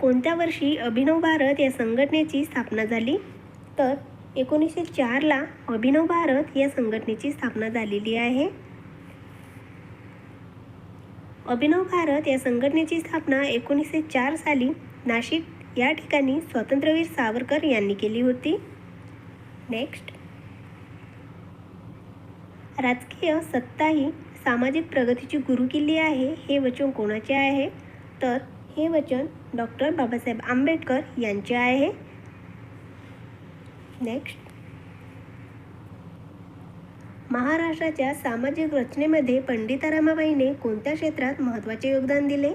कोणत्या वर्षी अभिनव भारत या संघटनेची स्थापना झाली? तर एकोणीसशे चारला अभिनव भारत या संघटनेची स्थापना झालेली आहे. अभिनव भारत या संघटनेची स्थापना एकोणीसशे चार साली नाशिक या ठिकाणी स्वातंत्र्यवीर सावरकर यांनी केली होती. नेक्स्ट राजकीय सत्ता ही सामाजिक प्रगतीची गुरुकिल्ली आहे हे वचन कोणाचे आहे? तर हे वचन डॉक्टर बाबासाहेब आंबेडकर यांचे आहे. नेक्स्ट महाराष्ट्राच्या सामाजिक रचनेमध्ये पंडिता रमाबाईने कोणत्या क्षेत्रात महत्त्वाचे योगदान दिले?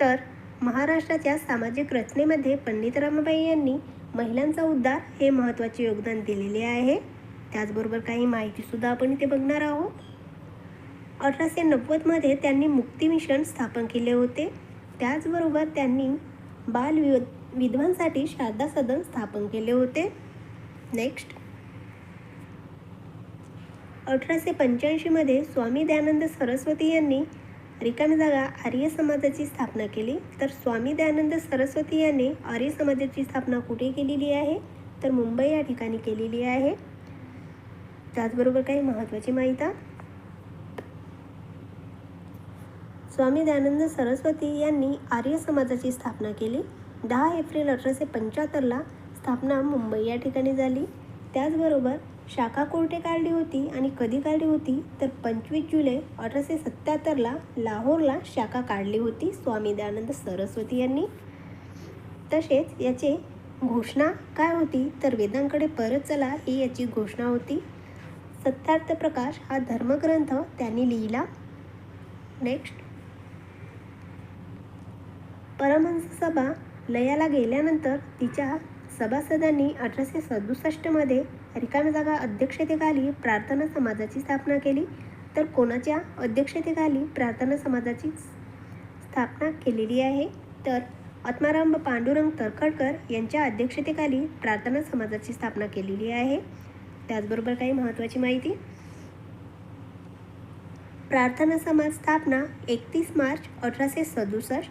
तर महाराष्ट्राच्या सामाजिक रचनेमध्ये पंडित रमाबाई यांनी महिलांचा उद्धार हे महत्त्वाचे योगदान दिलेले आहे. त्याचबरोबर काही माहितीसुद्धा आपण इथे बघणार आहोत. अठराशे नव्वदमध्ये त्यांनी मुक्ती मिशन स्थापन केले होते. त्याचबरोबर त्यांनी बाल वि विधवांसाठी शारदा सदन स्थापन केले होते. नेक्स्ट अठराशे पंच्याऐंशीमध्ये स्वामी दयानंद सरस्वती यांनी रिकामी जागा आर्य समाजाची स्थापना केली. तर स्वामी दयानंद सरस्वती यांनी आर्य समाजाची स्थापना कुठे केलेली आहे? तर मुंबई या ठिकाणी केलेली आहे. त्याचबरोबर काही महत्त्वाची माहिती स्वामी दयानंद सरस्वती यांनी आर्य समाजाची स्थापना केली. दहा एप्रिल अठराशे पंच्याहत्तरला स्थापना मुंबई या ठिकाणी झाली. त्याचबरोबर शाखा कोर्टे काढली होती आणि कधी काढली होती? तर पंचवीस जुलै अठराशे सत्त्याहत्तरला लाहोरला शाखा काढली होती स्वामी दयानंद सरस्वती यांनी. तसेच याचे घोषणा काय होती? तर वेदांकडे परत चला ही याची घोषणा होती. सत्यार्थ प्रकाश हा धर्मग्रंथ त्यांनी लिहिला. नेक्स्ट परमहंस सभा लयाला गेल्यानंतर तिच्या सभासदांनी अठराशे सदुसष्टमध्ये रिकाम्या जागा अध्यक्षतेखाली प्रार्थना समाजाची स्थापना केली. तर कोणाच्या अध्यक्षतेखाली प्रार्थना समाजाची स्थापना केलेली आहे? तर आत्माराम पांडुरंग तरखडकर यांच्या अध्यक्षतेखाली प्रार्थना समाजाची स्थापना केलेली आहे. त्याचबरोबर काही महत्त्वाची माहिती. प्रार्थना समाज स्थापना एकतीस मार्च अठराशे सदुसष्ट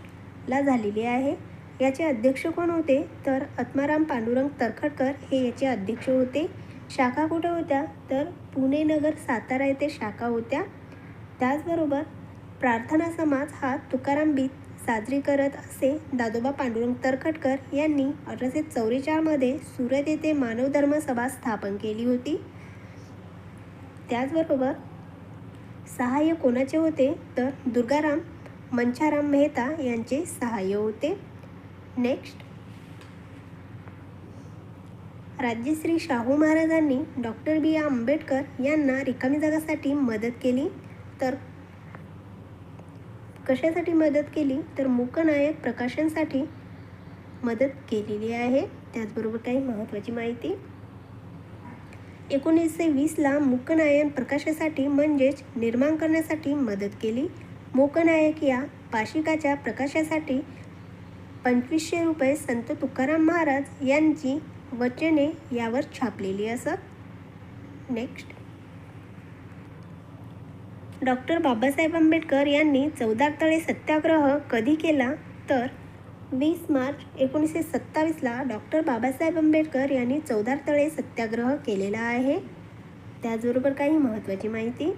ला झालेली आहे. याचे अध्यक्ष कोण होते? तर आत्माराम पांडुरंग तरखडकर हे याचे अध्यक्ष होते. शाखा कुठं होत्या? तर पुणे नगर सातारा येथे शाखा होत्या. त्याचबरोबर प्रार्थना समाज हा तुकाराम बीत साजरी करत असे दादोबा पांडुरंग तरखटकर यांनी अठराशे चौवेचाळमध्ये सुरत येथे मानवधर्म सभा स्थापन केली होती. त्याचबरोबर सहाय्य कोणाचे होते? तर दुर्गाराम मंचाराम मेहता यांचे सहाय्य होते. नेक्स्ट राज्यश्री शाहू महाराजांनी डॉक्टर बी आंबेडकर यांना रिकामी जागासाठी मदत केली. तर कशासाठी मदत केली? तर मूकनायक प्रकाशनसाठी मदत केलेली आहे. त्याचबरोबर काही महत्त्वाची माहिती. एकोणीसशे वीसला मूकनायन प्रकाशासाठी म्हणजेच निर्माण करण्यासाठी मदत केली. मोकनायक या पाशिकाच्या प्रकाशासाठी पंचवीसशे रुपये संत तुकाराम महाराज यांची वचने यावर छापलेली असत. नेक्स्ट डॉक्टर बाबासाहेब आंबेडकर यांनी चौदा तळे सत्याग्रह कधी केला? तर वीस मार्च एकोणीसशे सत्तावीसला डॉक्टर बाबासाहेब आंबेडकर यांनी चौदा तळे सत्याग्रह केलेला आहे. त्याचबरोबर काही महत्त्वाची माहिती.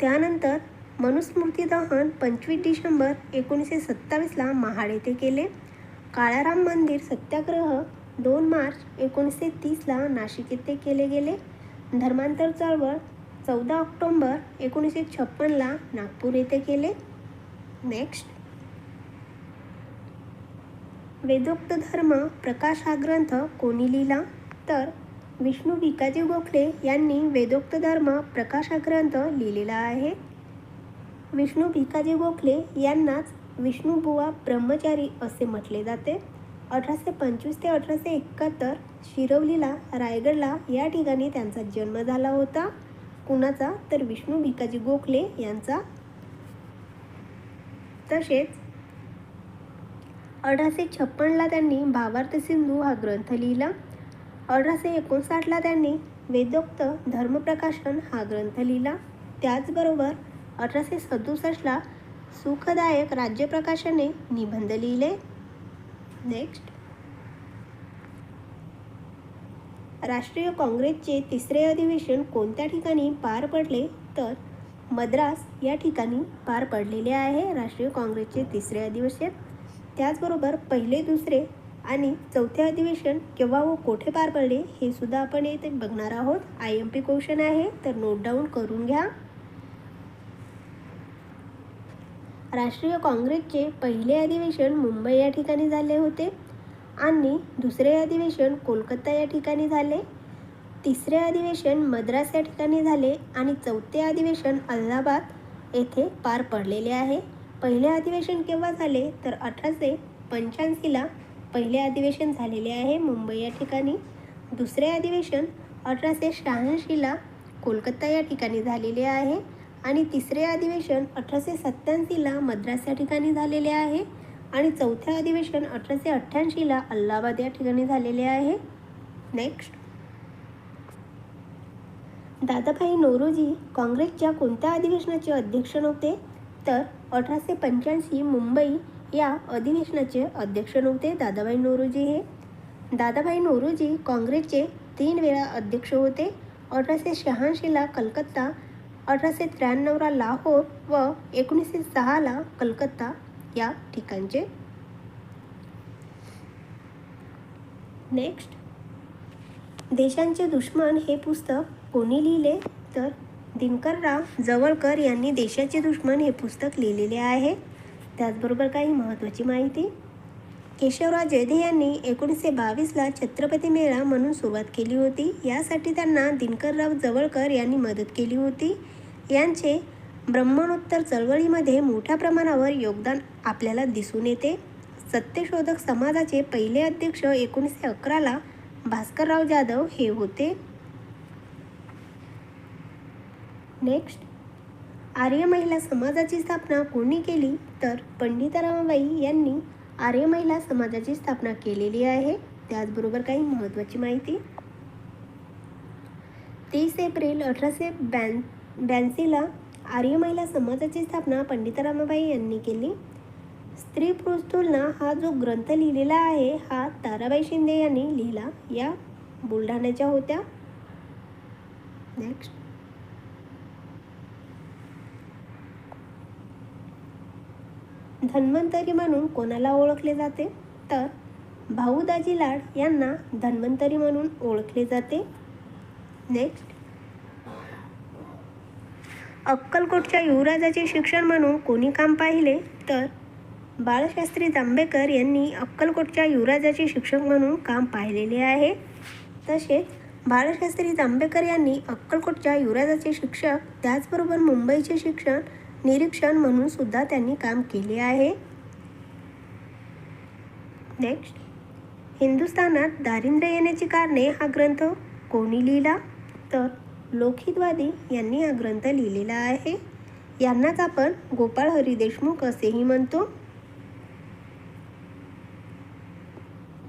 त्यानंतर मनुस्मृती दहन पंचवीस डिसेंबर एकोणीसशे सत्तावीसला महाड येथे केले. काळाराम मंदिर सत्याग्रह दोन मार्च एकोणीसशे तीसला नाशिक येथे केले गेले. धर्मांतर चळवळ चौदा ऑक्टोंबर एकोणीसशे छप्पनला नागपूर येथे केले. नेक्स्ट. वेदोक्त धर्म प्रकाश हा ग्रंथ कोणी लिहिला? तर विष्णू भिकाजी गोखले यांनी वेदोक्त धर्म प्रकाश हा ग्रंथ लिहिलेला आहे. विष्णू भिकाजी गोखले यांनाच विष्णूबुवा ब्रह्मचारी असे म्हटले जाते. अठराशे पंचवीस ते अठराशे एकाहत्तर शिरवलीला रायगडला या ठिकाणी त्यांचा जन्म झाला होता. कुणाचा? तर विष्णू भिकाजी गोखले यांचा. तसेच अठराशे छप्पनला त्यांनी भावार्थ सिंधू हा ग्रंथ लिहिला. अठराशे एकोणसाठला त्यांनी वेदोक्त धर्मप्रकाशन हा ग्रंथ लिहिला. त्याचबरोबर अठराशे सदुसष्टला सुखदायक राज्यप्रकाशने निबंध लिहिले. नेक्स्ट राष्ट्रीय काँग्रेसचे तिसरे अधिवेशन कोणत्या ठिकाणी पार पडले? तर मद्रास या ठिकाणी पार पडलेले आहे राष्ट्रीय काँग्रेसचे तिसरे अधिवेशन. त्याचबरोबर पहिले दुसरे आणि चौथे अधिवेशन केव्हा व कोठे पार पडले हे सुद्धा आपण येथे बघणार आहोत. आय एम पी क्वेश्चन आहे तर नोट डाऊन करून घ्या. राष्ट्रीय काँग्रेसचे पहिले अधिवेशन मुंबई या ठिकाणी झाले होते आणि दुसरे अधिवेशन कोलकाता या ठिकाणी झाले. तिसरे अधिवेशन मद्रास या ठिकाणी झाले आणि चौथे अधिवेशन अलाहाबाद येथे पार पडलेले आहे. पहिले अधिवेशन केव्हा झाले? तर अठराशे पंच्याऐंशीला पहिले अधिवेशन झालेले आहे मुंबई या ठिकाणी. दुसरे अधिवेशन अठराशे शहाऐंशीला कोलकाता या ठिकाणी झालेले आहे. आणि तिसरे अधिवेशन अठराशे सत्त्याऐंशीला मद्रास या ठिकाणी झालेले आहे आणि चौथे अधिवेशन अठराशे अठ्ठ्याऐंशीला अल्लाहाबाद या ठिकाणी झालेले आहे. नेक्स्ट दादाभाई नौरोजी काँग्रेसच्या कोणत्या अधिवेशनाचे अध्यक्ष नव्हते? तर अठराशे पंच्याऐंशी मुंबई या अधिवेशनाचे अध्यक्ष नव्हते दादाभाई नौरोजी हे. दादाभाई नौरोजी काँग्रेसचे तीन वेळा अध्यक्ष होते. अठराशे शहाऐंशीला कलकत्ता अठराशे त्र्याण्णवला लाहोर व एकोणीसशे सहाला कलकत्ता या ठिकाणचे. नेक्स्ट देशांचे दुश्मन हे पुस्तक कोणी लिहिले? तर दिनकरराव जवळकर यांनी देशाचे दुश्मन हे पुस्तक लिहिलेले आहे. त्याचबरोबर काही महत्त्वाची माहिती. केशवराव जयदे यांनी एकोणीसशे बावीसला छत्रपती मेळा म्हणून सुरुवात केली होती. यासाठी त्यांना दिनकरराव जवळकर यांनी मदत केली होती. यांचे ब्रह्मणोत्तर चळवळीमध्ये मोठ्या प्रमाणावर योगदान आपल्याला दिसून येते. सत्यशोधक समाजाचे पहिले अध्यक्ष एकोणीसशे अकराला भास्करराव जाधव हे होते. नेक्स्ट आर्य महिला समाजाची स्थापना कोणी केली? तर पंडिता रमाबाई यांनी आर्य महिला समाजाची स्थापना केलेली आहे. त्याचबरोबर काही महत्त्वाची माहिती. तीस एप्रिल अठराशे ब्यां ब्याऐंशीला आर्य महिला समाजाची स्थापना पंडिता रामाबाई यांनी केली. स्त्री पुरुष तुलना हा जो ग्रंथ लिहिलेला आहे हा ताराबाई शिंदे यांनी लिहिला. या बुलढाण्याच्या होत्या. नेक्स्ट धन्वंतरी म्हणून कोणाला ओळखले जाते? तर भाऊदाजी लाड यांना धन्वंतरी म्हणून ओळखले जाते. नेक्स्ट अक्कलकोटच्या युवराजाचे शिक्षण म्हणून कोणी काम पाहिले? तर बाळशास्त्री जांभेकर यांनी अक्कलकोटच्या युवराजाचे शिक्षक म्हणून काम पाहिलेले आहे. तसेच बाळशास्त्री जांभेकर यांनी अक्कलकोटच्या युवराजाचे शिक्षक त्याचबरोबर मुंबईचे शिक्षण निरीक्षण म्हणून सुद्धा त्यांनी काम केले आहे. नेक्स्ट हिंदुस्थानात दारिद्र्य येण्याची कारणे हा ग्रंथ कोणी लिहिला? तर लोकहितवादी यांनी हा ग्रंथ लिहिलेला आहे. यांनाच आपण गोपाळ हरी देशमुख असेही म्हणतो.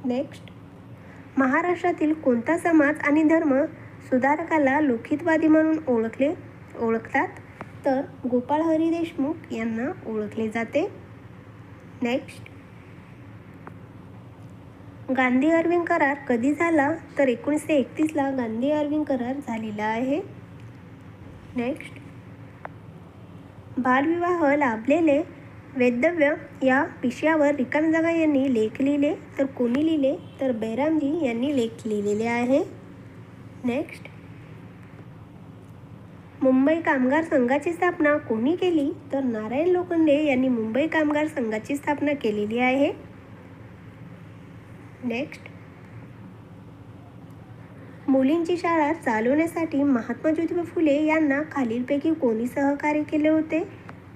नेक्स्ट महाराष्ट्रातील कोणता समाज आणि धर्म सुधारकाला लोकहितवादी म्हणून ओळखले ओळखतात? तर गोपाळ हरी देशमुख यांना ओळखले जाते. नेक्स्ट गांधी अरविंद करार कधी झाला? तर एकोणीसशे एकतीसला गांधी अरविंद करार झालेला आहे. नेक्स्ट बालविवाह लाभलेले वेदव्य या विषयावर रिकाम जागा यांनी लेख लिहिले. तर कोणी लिहिले? तर बैरामजी यांनी लेख लिहिलेले आहे. नेक्स्ट मुंबई कामगार संघाची स्थापना कोणी केली? तर नारायण लोखंडे यांनी मुंबई कामगार संघाची स्थापना केलेली आहे. नेक्स्ट मुलींची शाळा चालवण्यासाठी महात्मा ज्योतिबा फुले यांना खालीलपैकी कोणी सहकार्य केले होते?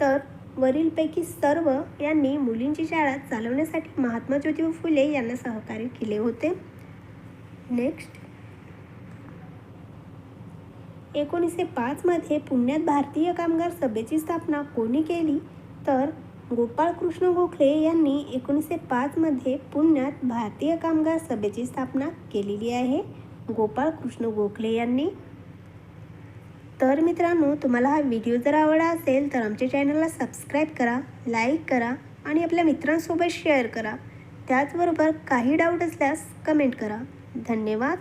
तर वरीलपैकी सर्व यांनी मुलींची शाळा चालवण्यासाठी महात्मा ज्योतिबा फुले यांना सहकार्य केले होते. नेक्स्ट एकोणीसशे पाचमध्ये पुण्यात भारतीय कामगार सभेची स्थापना कोणी केली? तर गोपाळकृष्ण गोखले यांनी एकोणीसशे पाचमध्ये पुण्यात भारतीय कामगार सभेची स्थापना केलेली आहे. गोपाळकृष्ण गोखले यांनी. तर मित्रांनो तुम्हाला हा व्हिडिओ जर आवडला असेल तर आमच्या चॅनलला सबस्क्राईब करा लाईक करा आणि आपल्या मित्रांसोबत शेअर करा. त्याचबरोबर काही डाऊट असल्यास कमेंट करा. धन्यवाद.